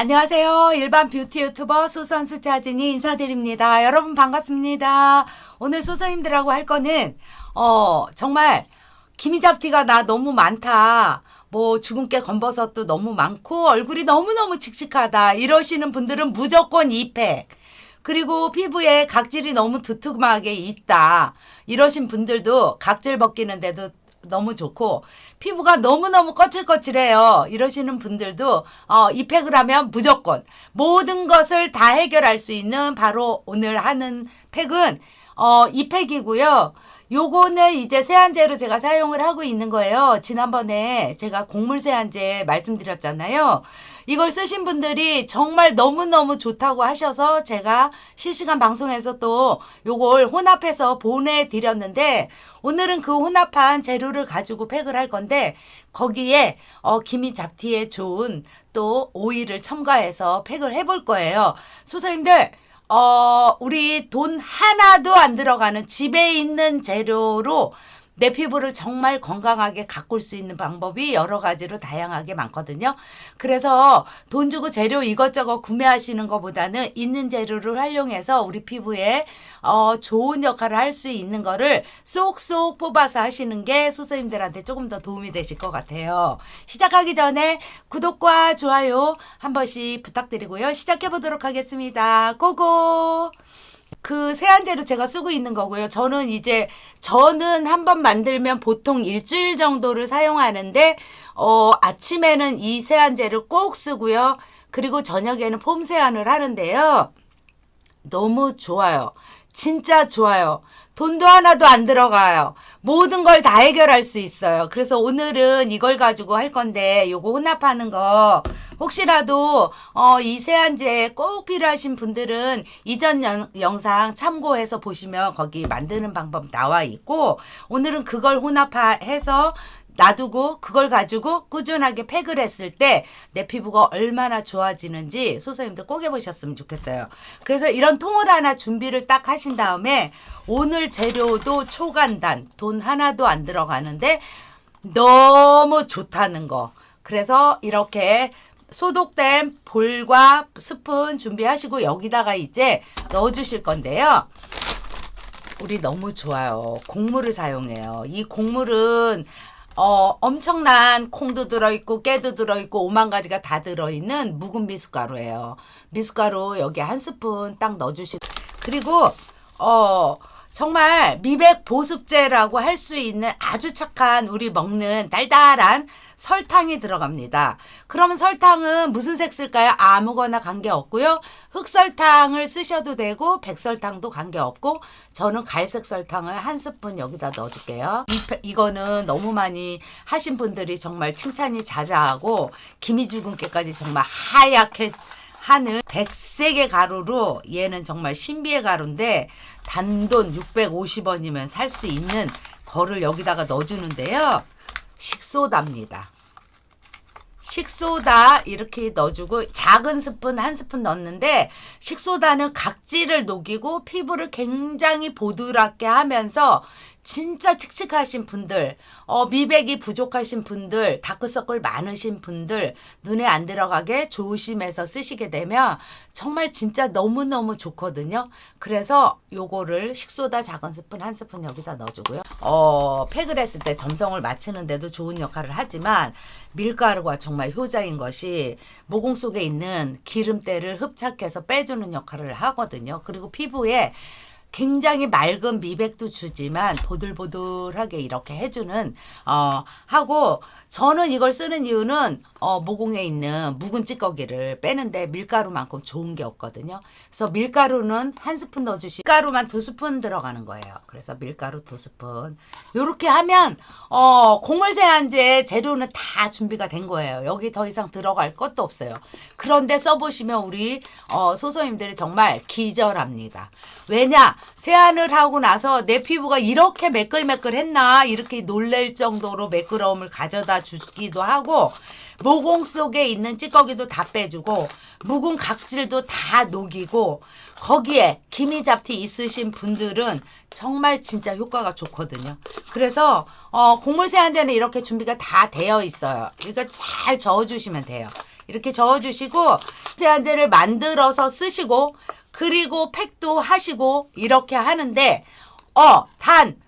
안녕하세요. 일반 뷰티 유튜버 소선수 짜진이 인사드립니다. 여러분 반갑습니다. 오늘 소선님들하고 할 거는 어 정말 기미잡티가 나 너무 많다. 뭐 주근깨 검버섯도 너무 많고 얼굴이 너무너무 칙칙하다. 이러시는 분들은 무조건 이팩. 그리고 피부에 각질이 너무 두툼하게 있다. 이러신 분들도 각질 벗기는데도 너무 좋고 피부가 너무너무 거칠거칠해요. 이러시는 분들도 어, 이 팩을 하면 무조건 모든 것을 다 해결할 수 있는 바로 오늘 하는 팩은 어, 이 팩이고요. 요거는 이제 세안제로 제가 사용을 하고 있는 거예요. 지난번에 제가 곡물 세안제 말씀드렸잖아요. 이걸 쓰신 분들이 정말 너무너무 좋다고 하셔서 제가 실시간 방송에서 또 요걸 혼합해서 보내드렸는데 오늘은 그 혼합한 재료를 가지고 팩을 할 건데 거기에 어, 기미 잡티에 좋은 또 오일을 첨가해서 팩을 해볼 거예요. 소사님들 어, 우리 돈 하나도 안 들어가는 집에 있는 재료로 내 피부를 정말 건강하게 가꿀 수 있는 방법이 여러 가지로 다양하게 많거든요. 그래서 돈 주고 재료 이것저것 구매하시는 것보다는 있는 재료를 활용해서 우리 피부에 어, 좋은 역할을 할 수 있는 거를 쏙쏙 뽑아서 하시는 게 소선님들한테 조금 더 도움이 되실 것 같아요. 시작하기 전에 구독과 좋아요 한 번씩 부탁드리고요. 시작해 보도록 하겠습니다. 고고! 그 세안제로 제가 쓰고 있는 거고요. 저는 이제 저는 한 번 만들면 보통 일주일 정도를 사용하는데 어 아침에는 이 세안제를 꼭 쓰고요. 그리고 저녁에는 폼 세안을 하는데요. 너무 좋아요. 진짜 좋아요. 돈도 하나도 안 들어가요. 모든 걸 다 해결할 수 있어요. 그래서 오늘은 이걸 가지고 할 건데 요거 혼합하는 거 혹시라도 어, 이 세안제 꼭 필요하신 분들은 이전 영, 영상 참고해서 보시면 거기 만드는 방법 나와 있고 오늘은 그걸 혼합해서 놔두고 그걸 가지고 꾸준하게 팩을 했을 때 내 피부가 얼마나 좋아지는지 소선님들 꼭 해보셨으면 좋겠어요. 그래서 이런 통을 하나 준비를 딱 하신 다음에 오늘 재료도 초간단 돈 하나도 안 들어가는데 너무 좋다는 거. 그래서 이렇게 소독된 볼과 스푼 준비하시고 여기다가 이제 넣어주실 건데요. 우리 너무 좋아요. 곡물을 사용해요. 이 곡물은 어, 엄청난 콩도 들어있고 깨도 들어있고 오만 가지가 다 들어있는 묵은 미숫가루예요. 미숫가루 여기 한 스푼 딱 넣어주시고 그리고 어 정말 미백 보습제라고 할 수 있는 아주 착한 우리 먹는 달달한 설탕이 들어갑니다. 그러면 설탕은 무슨 색 쓸까요? 아무거나 관계없고요. 흑설탕을 쓰셔도 되고 백설탕도 관계없고 저는 갈색 설탕을 한 스푼 여기다 넣어줄게요. 이, 이거는 너무 많이 하신 분들이 정말 칭찬이 자자하고 기미주근깨까지 정말 하얗게 하는 백색의 가루로 얘는 정말 신비의 가루인데 단돈 650원이면 살 수 있는 거를 여기다가 넣어주는데요. 식소다입니다. 식소다 이렇게 넣어주고 작은 스푼 한 스푼 넣는데 식소다는 각질을 녹이고 피부를 굉장히 보드랍게 하면서 진짜 칙칙하신 분들, 어, 미백이 부족하신 분들, 다크서클 많으신 분들, 눈에 안 들어가게 조심해서 쓰시게 되면 정말 진짜 너무너무 좋거든요. 그래서 요거를 식소다 작은 스푼 한 스푼 여기다 넣어주고요. 어, 팩을 했을 때 점성을 맞추는데도 좋은 역할을 하지만 밀가루가 정말 효자인 것이 모공 속에 있는 기름때를 흡착해서 빼주는 역할을 하거든요. 그리고 피부에 굉장히 맑은 미백도 주지만 보들보들하게 이렇게 해주는 어 하고 저는 이걸 쓰는 이유는 어 모공에 있는 묵은 찌꺼기를 빼는데 밀가루만큼 좋은 게 없거든요. 그래서 밀가루는 한 스푼 넣어주시. 밀가루만 두 스푼 들어가는 거예요. 그래서 밀가루 두 스푼. 요렇게 하면 어 곡물 세안제 재료는 다 준비가 된 거예요. 여기 더 이상 들어갈 것도 없어요. 그런데 써보시면 우리 어 소소님들이 정말 기절합니다. 왜냐 세안을 하고 나서 내 피부가 이렇게 매끌매끌했나 이렇게 놀랄 정도로 매끄러움을 가져다 주기도 하고 모공 속에 있는 찌꺼기도 다 빼주고 묵은 각질도 다 녹이고 거기에 기미 잡티 있으신 분들은 정말 진짜 효과가 좋거든요. 그래서 어, 곡물 세안제는 이렇게 준비가 다 되어 있어요. 이거 잘 저어주시면 돼요. 이렇게 저어주시고 세안제를 만들어서 쓰시고 그리고 팩도 하시고 이렇게 하는데 어 단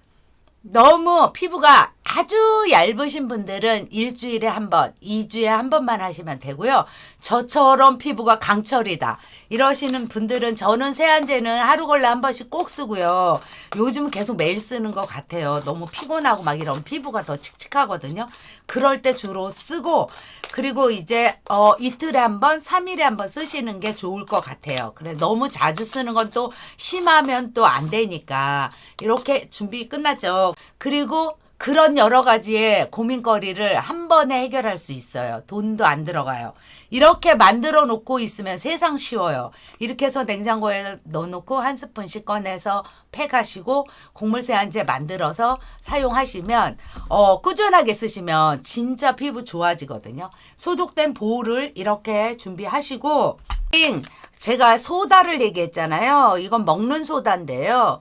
너무 피부가 아주 얇으신 분들은 일주일에 한 번, 이주에 한 번만 하시면 되고요. 저처럼 피부가 강철이다. 이러시는 분들은 저는 세안제는 하루 걸러 한 번씩 꼭 쓰고요. 요즘 계속 매일 쓰는 것 같아요. 너무 피곤하고 막 이런 피부가 더 칙칙하거든요. 그럴 때 주로 쓰고 그리고 이제 어 이틀에 한 번, 삼일에 한 번 쓰시는 게 좋을 것 같아요. 그래 너무 자주 쓰는 건 또 심하면 또 안 되니까 이렇게 준비 끝났죠. 그리고 그런 여러 가지의 고민거리를 한 번에 해결할 수 있어요. 돈도 안 들어가요. 이렇게 만들어 놓고 있으면 세상 쉬워요. 이렇게 해서 냉장고에 넣어놓고 한 스푼씩 꺼내서 팩하시고 곡물 세안제 만들어서 사용하시면 어, 꾸준하게 쓰시면 진짜 피부 좋아지거든요. 소독된 보호를 이렇게 준비하시고 제가 소다를 얘기했잖아요. 이건 먹는 소다인데요.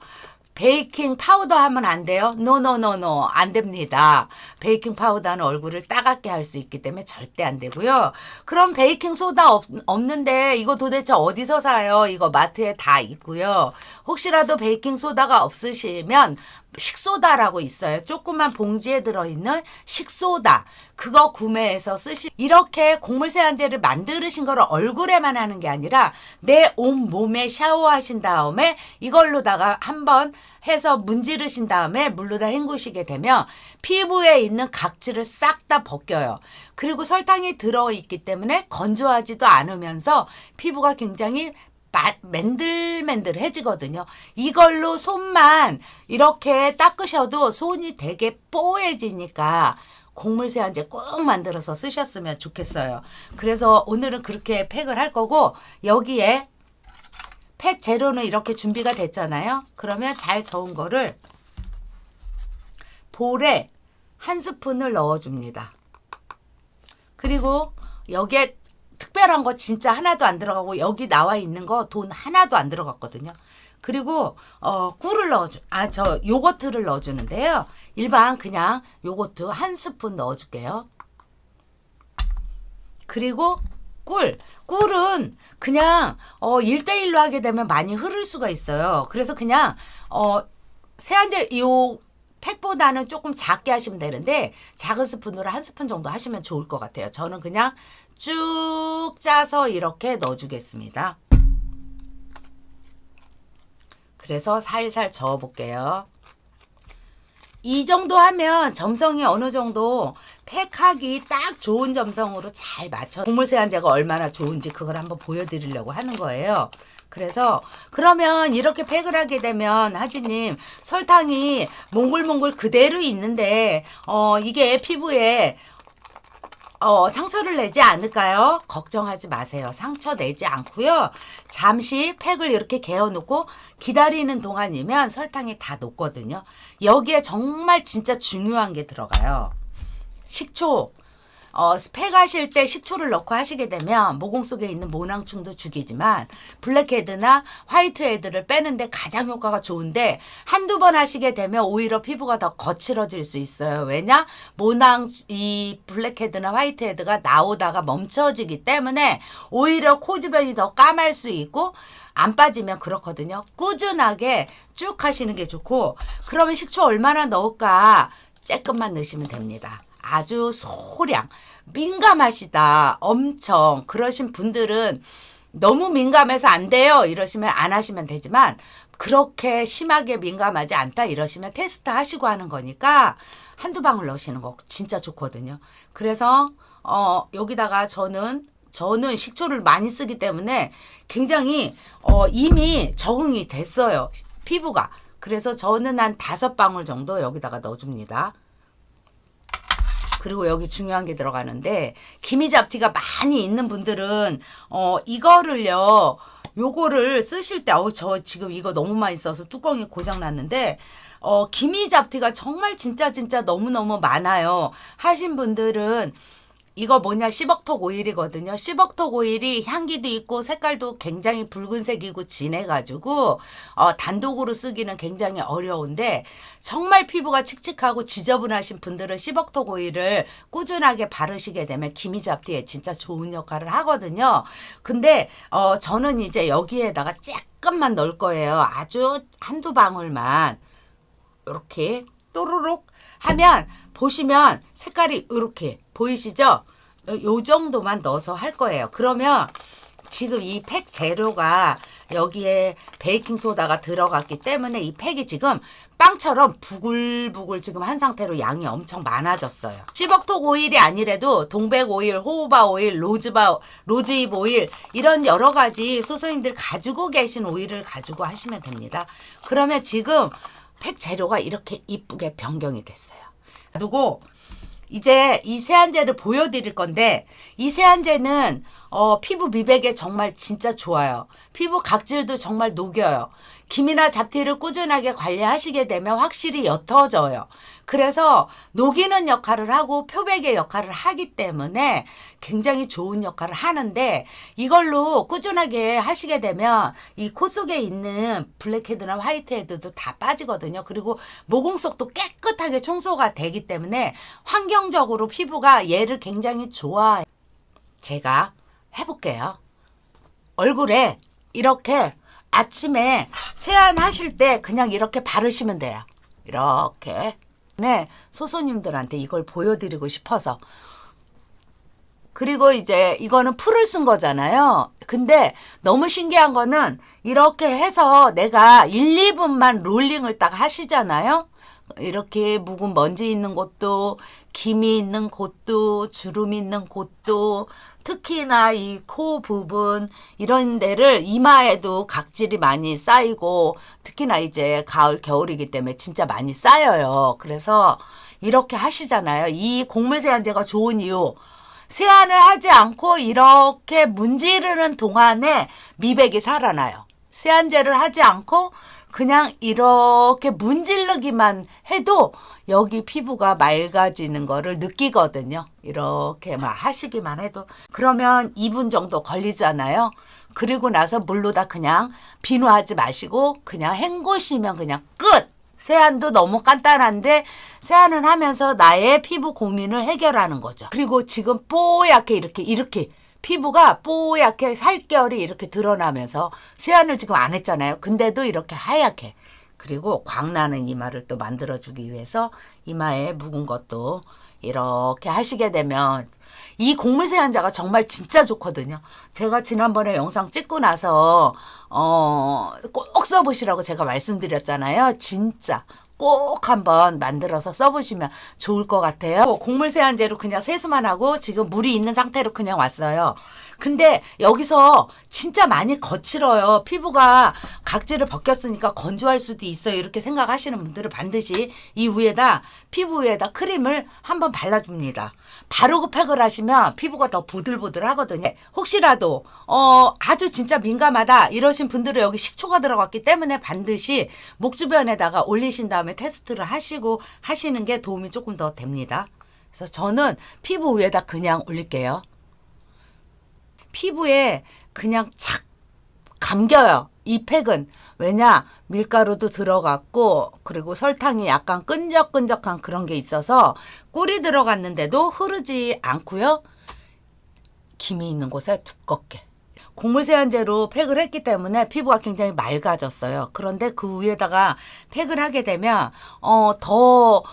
베이킹 파우더 하면 안 돼요? 노노노노 안 됩니다. 베이킹 파우더는 얼굴을 따갑게 할 수 있기 때문에 절대 안 되고요. 그럼 베이킹 소다 없, 없는데 이거 도대체 어디서 사요? 이거 마트에 다 있고요. 혹시라도 베이킹 소다가 없으시면 식소다라고 있어요. 조그만 봉지에 들어있는 식소다. 그거 구매해서 쓰시. 이렇게 곡물 세안제를 만드신 거를 얼굴에만 하는 게 아니라 내 온 몸에 샤워하신 다음에 이걸로다가 한번 해서 문지르신 다음에 물로다 헹구시게 되면 피부에 있는 각질을 싹 다 벗겨요. 그리고 설탕이 들어있기 때문에 건조하지도 않으면서 피부가 굉장히 마- 맨들맨들해지거든요. 이걸로 손만 이렇게 닦으셔도 손이 되게 뽀해지니까 곡물 세안제 꼭 만들어서 쓰셨으면 좋겠어요. 그래서 오늘은 그렇게 팩을 할 거고 여기에 팩 재료는 이렇게 준비가 됐잖아요. 그러면 잘 저은 거를 볼에 한 스푼을 넣어줍니다. 그리고 여기에 특별한 거 진짜 하나도 안 들어가고 여기 나와 있는 거 돈 하나도 안 들어갔거든요. 그리고 어 꿀을 넣어주 아 저 요거트를 넣어주는데요. 일반 그냥 요거트 한 스푼 넣어줄게요. 그리고 꿀. 꿀은 그냥 어 1대1로 하게 되면 많이 흐를 수가 있어요. 그래서 그냥 어 세안제 요 팩보다는 조금 작게 하시면 되는데 작은 스푼으로 한 스푼 정도 하시면 좋을 것 같아요. 저는 그냥 쭉 짜서 이렇게 넣어주겠습니다. 그래서 살살 저어 볼게요. 이 정도 하면 점성이 어느 정도 팩하기 딱 좋은 점성으로 잘 맞춰. 곡물 세안제가 얼마나 좋은지 그걸 한번 보여드리려고 하는 거예요. 그래서 그러면 이렇게 팩을 하게 되면 하지님 설탕이 몽글몽글 그대로 있는데 어 이게 피부에 어, 상처를 내지 않을까요? 걱정하지 마세요. 상처 내지 않고요. 잠시 팩을 이렇게 개어놓고 기다리는 동안이면 설탕이 다 녹거든요. 여기에 정말 진짜 중요한 게 들어가요. 식초. 어, 팩 하실 때 식초를 넣고 하시게 되면 모공 속에 있는 모낭충도 죽이지만 블랙헤드나 화이트헤드를 빼는데 가장 효과가 좋은데 한두 번 하시게 되면 오히려 피부가 더 거칠어질 수 있어요. 왜냐? 모낭 이 블랙헤드나 화이트헤드가 나오다가 멈춰지기 때문에 오히려 코 주변이 더 까말 수 있고 안 빠지면 그렇거든요. 꾸준하게 쭉 하시는 게 좋고 그러면 식초 얼마나 넣을까? 조금만 넣으시면 됩니다. 아주 소량 민감하시다 엄청 그러신 분들은 너무 민감해서 안 돼요. 이러시면 안 하시면 되지만 그렇게 심하게 민감하지 않다 이러시면 테스트 하시고 하는 거니까 한두 방울 넣으시는 거 진짜 좋거든요. 그래서 어 여기다가 저는 저는 식초를 많이 쓰기 때문에 굉장히 어 이미 적응이 됐어요. 피부가. 그래서 저는 한 다섯 방울 정도 여기다가 넣어줍니다 그리고 여기 중요한 게 들어가는데 기미 잡티가 많이 있는 분들은 어 이거를요 요거를 쓰실 때 어우 저 지금 이거 너무 많이 써서 뚜껑이 고장 났는데 어 기미 잡티가 정말 진짜 진짜 너무너무 많아요. 하신 분들은 이거 뭐냐 시벅톡 오일이거든요. 시벅톡 오일이 향기도 있고 색깔도 굉장히 붉은색이고 진해가지고 어, 단독으로 쓰기는 굉장히 어려운데 정말 피부가 칙칙하고 지저분하신 분들은 시벅톡 오일을 꾸준하게 바르시게 되면 기미 잡티에 진짜 좋은 역할을 하거든요. 근데 어, 저는 이제 여기에다가 조금만 넣을 거예요. 아주 한두 방울만 이렇게 또르륵 하면 보시면 색깔이 이렇게 보이시죠? 요 정도만 넣어서 할 거예요. 그러면 지금 이 팩 재료가 여기에 베이킹 소다가 들어갔기 때문에 이 팩이 지금 빵처럼 부글부글 지금 한 상태로 양이 엄청 많아졌어요. 시벅톡 오일이 아니래도 동백 오일, 호호바 오일, 로즈바 로즈잎 오일 이런 여러 가지 소소님들 가지고 계신 오일을 가지고 하시면 됩니다. 그러면 지금 팩 재료가 이렇게 이쁘게 변경이 됐어요. 누구 이제 이 세안제를 보여드릴 건데 이 세안제는 어, 피부 미백에 정말 진짜 좋아요. 피부 각질도 정말 녹여요. 기미나 잡티를 꾸준하게 관리하시게 되면 확실히 옅어져요. 그래서 녹이는 역할을 하고 표백의 역할을 하기 때문에 굉장히 좋은 역할을 하는데 이걸로 꾸준하게 하시게 되면 이 코 속에 있는 블랙헤드나 화이트헤드도 다 빠지거든요. 그리고 모공 속도 깨끗하게 청소가 되기 때문에 환경적으로 피부가 얘를 굉장히 좋아해요. 제가 해볼게요. 얼굴에 이렇게 아침에 세안하실 때 그냥 이렇게 바르시면 돼요. 이렇게. 네, 소소님들한테 이걸 보여드리고 싶어서. 그리고 이제 이거는 풀을 쓴 거잖아요. 근데 너무 신기한 거는 이렇게 해서 내가 1, 2분만 롤링을 딱 하시잖아요. 이렇게 묵은 먼지 있는 곳도, 김이 있는 곳도, 주름 있는 곳도, 특히나 이 코 부분, 이런 데를 이마에도 각질이 많이 쌓이고, 특히나 이제 가을, 겨울이기 때문에 진짜 많이 쌓여요. 그래서 이렇게 하시잖아요. 이 곡물 세안제가 좋은 이유. 세안을 하지 않고 이렇게 문지르는 동안에 미백이 살아나요. 세안제를 하지 않고 그냥 이렇게 문지르기만 해도 여기 피부가 맑아지는 거를 느끼거든요. 이렇게 막 하시기만 해도. 그러면 2분 정도 걸리잖아요. 그리고 나서 물로 다 그냥 비누하지 마시고 그냥 헹구시면 그냥 끝! 세안도 너무 간단한데 세안을 하면서 나의 피부 고민을 해결하는 거죠. 그리고 지금 뽀얗게 이렇게 이렇게 피부가 뽀얗게 살결이 이렇게 드러나면서 세안을 지금 안 했잖아요. 근데도 이렇게 하얗게 그리고 광나는 이마를 또 만들어주기 위해서 이마에 묵은 것도 이렇게 하시게 되면 이 곡물 세안자가 정말 진짜 좋거든요. 제가 지난번에 영상 찍고 나서 어 꼭 써보시라고 제가 말씀드렸잖아요. 진짜 꼭 한번 만들어서 써보시면 좋을 것 같아요. 곡물 세안제로 그냥 세수만 하고 지금 물이 있는 상태로 그냥 왔어요. 근데 여기서 진짜 많이 거칠어요. 피부가 각질을 벗겼으니까 건조할 수도 있어요. 이렇게 생각하시는 분들은 반드시 이 위에다 피부 위에다 크림을 한번 발라줍니다. 바르고 팩을 하시면 피부가 더 보들보들 하거든요. 혹시라도 어 아주 진짜 민감하다 이러신 분들은 여기 식초가 들어갔기 때문에 반드시 목 주변에다가 올리신 다음에 테스트를 하시고 하시는 게 도움이 조금 더 됩니다. 그래서 저는 피부 위에다 그냥 올릴게요. 피부에 그냥 착 감겨요. 이 팩은 왜냐 밀가루도 들어갔고 그리고 설탕이 약간 끈적끈적한 그런 게 있어서 꿀이 들어갔는데도 흐르지 않고요. 김이 있는 곳에 두껍게 곡물 세안제로 팩을 했기 때문에 피부가 굉장히 맑아졌어요. 그런데 그 위에다가 팩을 하게 되면 어 더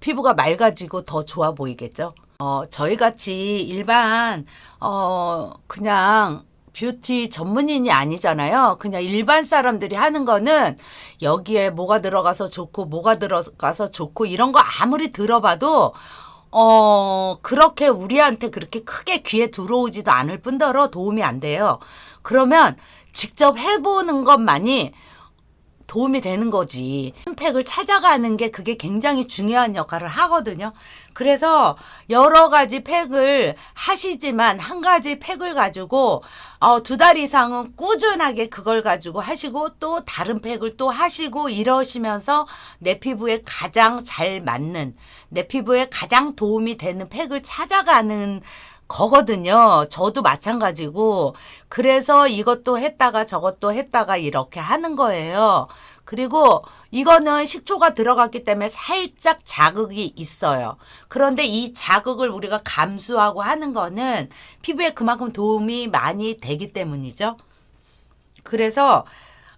피부가 맑아지고 더 좋아 보이겠죠. 어 저희 같이 일반 어 그냥 뷰티 전문인이 아니잖아요. 그냥 일반 사람들이 하는 거는 여기에 뭐가 들어가서 좋고 뭐가 들어가서 좋고 이런 거 아무리 들어봐도 어, 그렇게 우리한테 그렇게 크게 귀에 들어오지도 않을 뿐더러 도움이 안 돼요. 그러면 직접 해보는 것만이 도움이 되는 거지. 팩을 찾아가는 게 그게 굉장히 중요한 역할을 하거든요. 그래서 여러 가지 팩을 하시지만 한 가지 팩을 가지고 어, 두 달 이상은 꾸준하게 그걸 가지고 하시고 또 다른 팩을 또 하시고 이러시면서 내 피부에 가장 잘 맞는 내 피부에 가장 도움이 되는 팩을 찾아가는 거거든요. 저도 마찬가지고. 그래서 이것도 했다가 저것도 했다가 이렇게 하는 거예요. 그리고 이거는 식초가 들어갔기 때문에 살짝 자극이 있어요. 그런데 이 자극을 우리가 감수하고 하는 거는 피부에 그만큼 도움이 많이 되기 때문이죠. 그래서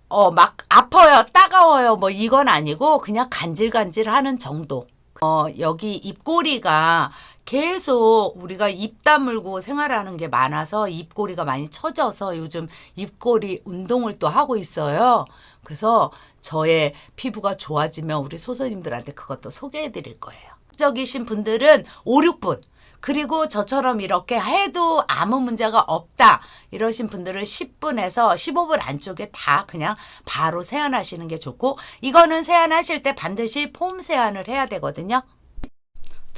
어 막 아파요, 따가워요, 뭐 이건 아니고 그냥 간질간질 하는 정도. 어 여기 입꼬리가 계속 우리가 입 다물고 생활하는 게 많아서 입꼬리가 많이 처져서 요즘 입꼬리 운동을 또 하고 있어요. 그래서 저의 피부가 좋아지면 우리 소설님들한테 그것도 소개해 드릴 거예요. 적이신 분들은 5, 6분. 그리고 저처럼 이렇게 해도 아무 문제가 없다. 이러신 분들은 10분에서 15분 안쪽에 다 그냥 바로 세안하시는 게 좋고, 이거는 세안하실 때 반드시 폼 세안을 해야 되거든요.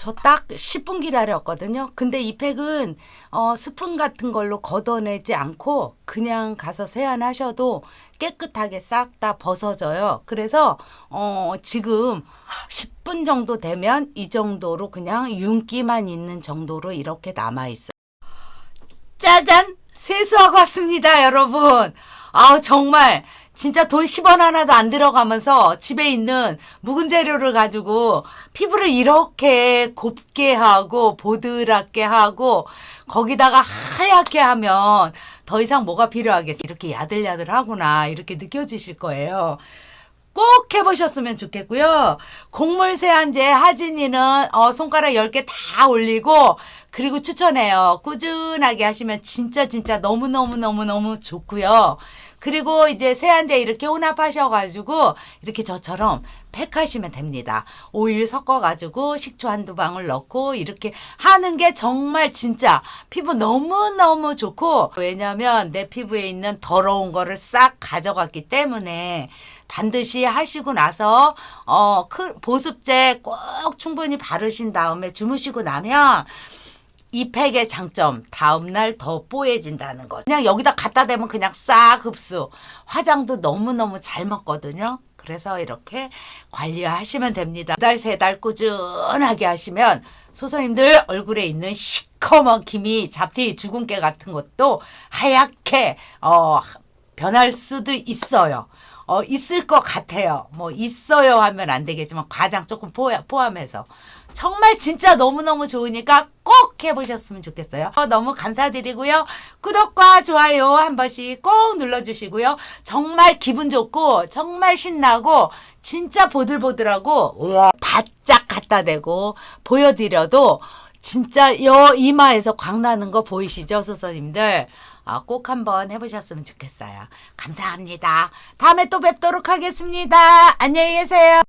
저 딱 10분 기다렸거든요. 근데 이 팩은 어, 스푼 같은 걸로 걷어내지 않고 그냥 가서 세안하셔도 깨끗하게 싹 다 벗어져요. 그래서 어, 지금 10분 정도 되면 이 정도로 그냥 윤기만 있는 정도로 이렇게 남아 있어요. 짜잔! 세수하고 왔습니다, 여러분. 아, 정말 진짜 돈 10원 하나도 안 들어가면서 집에 있는 묵은 재료를 가지고 피부를 이렇게 곱게 하고 보드랍게 하고 거기다가 하얗게 하면 더 이상 뭐가 필요하겠어. 이렇게 야들야들하구나. 이렇게 느껴지실 거예요. 꼭 해보셨으면 좋겠고요. 곡물 세안제 하진이는 어, 손가락 10개 다 올리고 그리고 추천해요. 꾸준하게 하시면 진짜 진짜 너무너무너무너무 좋고요. 그리고 이제 세안제 이렇게 혼합하셔가지고 이렇게 저처럼 팩하시면 됩니다. 오일 섞어가지고 식초 한두 방울 넣고 이렇게 하는 게 정말 진짜 피부 너무너무 좋고 왜냐면 내 피부에 있는 더러운 거를 싹 가져갔기 때문에 반드시 하시고 나서 어 크- 보습제 꼭 충분히 바르신 다음에 주무시고 나면 이 팩의 장점 다음날 더 뽀얘진다는 거 그냥 여기다 갖다 대면 그냥 싹 흡수. 화장도 너무너무 잘 먹거든요. 그래서 이렇게 관리하시면 됩니다. 두 달 세 달 꾸준하게 하시면 소서님들 얼굴에 있는 시커먼 기미 잡티 주근깨 같은 것도 하얗게 어 변할 수도 있어요. 어, 있을 것 같아요. 뭐, 있어요 하면 안 되겠지만, 과장 조금 포함, 포함해서. 정말 진짜 너무너무 좋으니까 꼭 해보셨으면 좋겠어요. 어, 너무 감사드리고요. 구독과 좋아요 한 번씩 꼭 눌러주시고요. 정말 기분 좋고, 정말 신나고, 진짜 보들보들하고, 우와, 바짝 갖다 대고, 보여드려도, 진짜 여 이마에서 광 나는 거 보이시죠, 소서님들? 아, 꼭 한번 해보셨으면 좋겠어요. 감사합니다. 다음에 또 뵙도록 하겠습니다. 안녕히 계세요.